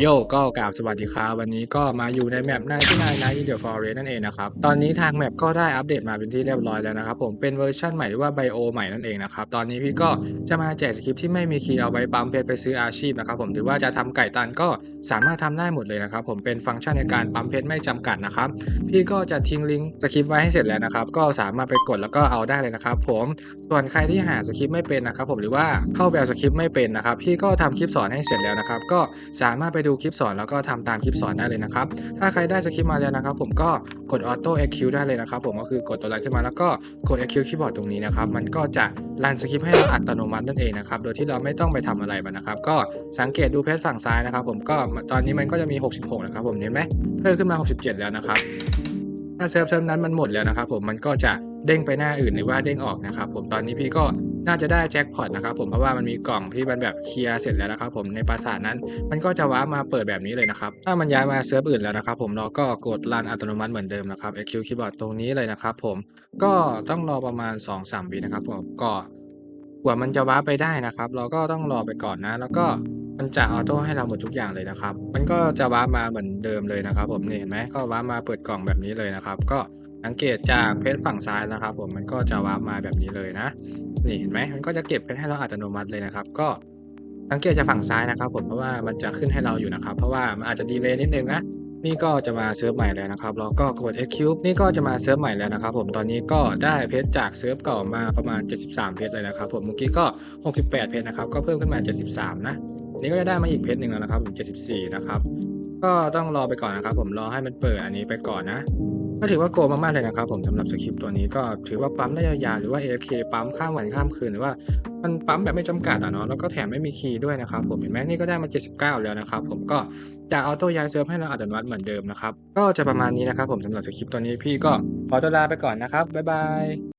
โยก็กราบสวัสดีครับวันนี้ก็มาอยู่ในแมป9ที่นายนายอินเดียฟอเรสนั่นเองนะครับ ตอนนี้ทางแมปก็ได้อัปเดตมาเป็นที่เรียบร้อยแล้วนะครับผมเป็นเวอร์ชันใหม่หรือว่าไบโอใหม่นั่นเองนะครับตอนนี้พี่ก็จะมาแจกสคริปที่ไม่มีคีย์เอาไว้ปั๊มเพชรไปซื้ออาชีพนะครับผมหรือว่าจะทำไก่ตันก็สามารถทำได้หมดเลยนะครับผมเป็นฟังก์ชันในการปั๊มเพชรไม่จำกัดนะครับพี่ก็จะทิ้งลิงก์สคริปไว้ให้เสร็จแล้วนะครับก็สามารถไปกดแล้วก็เอาได้เลยนะครับผมส่วนใครที่หาสคริปไม่เป็นนะครับผมหรือว่าเข้าแบบสคริปไม่เป็นนะครับพี่ก็ทำคลิปสอนให้เสร็จแล้วนะครับก็สามารถไปดูคลิปสอนแล้วก็ทำตามคลิปสอนได้เลยนะครับ ถ้าใครได้สคริปต์มาแล้วนะครับ ผมก็กด Auto Execute ได้เลยนะครับ ผมก็คือกดตัวรันขึ้นมาแล้วก็กด Execute คีย์บอร์ดตรงนี้นะครับ มันก็จะรันสคริปต์ให้เราอัตโนมัตินั่นเองนะครับ โดยที่เราไม่ต้องไปทำอะไรมันนะครับ ก็สังเกตดูเพจฝั่งซ้ายนะครับ ผมก็ตอนนี้มันก็จะมี 66 นะครับ ผมเห็นไหมเพิ่มขึ้นมา 67 แล้วนะครับ ถ้าเซิร์ฟเซิร์ฟนั้นมันหมดแล้วนะครับ ผมมันก็จะเด้งไปหน้าอื่นหรือว่าเด้งออกนะครับ ผมตอนนี้พี่ก็ น่าจะได้แจ็คพอตนะครับผมเพราะว่ามันมีกล่องที่มันแบบเคลียร์เสร็จแล้วนะครับผมในปราสาทนั้น มันก็จะว้ามาเปิดแบบนี้เลยนะครับ ถ้ามันย้ายมาเซิร์ฟอื่นแล้วนะครับผมเราก็กดรันอัตโนมัติเหมือนเดิมนะครับ EQ Keyboard ตรงนี้เลยนะครับผมก็ต้องรอประมาณ 2-3วินะครับผมก็กว่ามันจะว้าไปได้นะครับ เราก็ต้องรอไปก่อนนะ แล้วก็มันจะออโต้ให้เราหมดทุกอย่างเลยนะครับ มันก็จะว้ามาเหมือนเดิมเลยนะครับผมนี่เห็นไหมก็ว้ามาเปิดกล่องแบบนี้เลยนะครับ ก็สังเกตจากเพจฝั่งซ้ายนะครับ ผมมันก็จะว้ามาแบบนี้เลยนะ นี่เห็นไหมมันก็จะเก็บเพชรให้เราอัตโนมัติเลยนะครับ ก็สังเกตจากฝั่งซ้ายนะครับ ผมเพราะว่ามันจะขึ้นให้เราอยู่นะครับ เพราะว่ามันอาจจะดีเลย์นิดนึงนะนี่ก็จะมาเซิร์ฟใหม่แล้วนะครับเราก็กด x q นี่ก็จะมาเซิร์ฟใหม่แล้วนะครับ ผมตอนนี้ก็ได้เพชรจากเซิร์ฟเก่ามาประมาณ 73 เพชรเลยนะครับ ผมเมื่อกี้ก็ 68 เพชรนะครับ ก็เพิ่มขึ้นมา 73 นะนี่ก็จะได้มาอีกเพชรหนึ่งแล้วนะครับผม74 นะครับ ก็ต้องรอไปก่อนนะครับ ผมรอให้มันเปิดอันนี้ไปก่อนนะ ก็ถือว่าโกมากๆเลยนะครับผมสำหรับสคริปต์ตัวนี้ก็ถือว่าปั๊มได้ยาวๆหรือว่า AFK ปั๊มข้ามวันข้ามคืนหรือว่ามันปั๊มแบบไม่จำกัดอะเนาะแล้วก็แถมไม่มีคีย์ด้วยนะครับผมเห็นไหมนี่ก็ได้มา 79 แล้วนะครับผมก็จะออโต้ย้ายเซิร์ฟให้เราอัตโนมัติเหมือนเดิมนะครับก็จะประมาณนี้นะครับผมสำหรับสคริปต์ตัวนี้พี่ก็ขอตัวลาไปก่อนนะครับบ๊ายบาย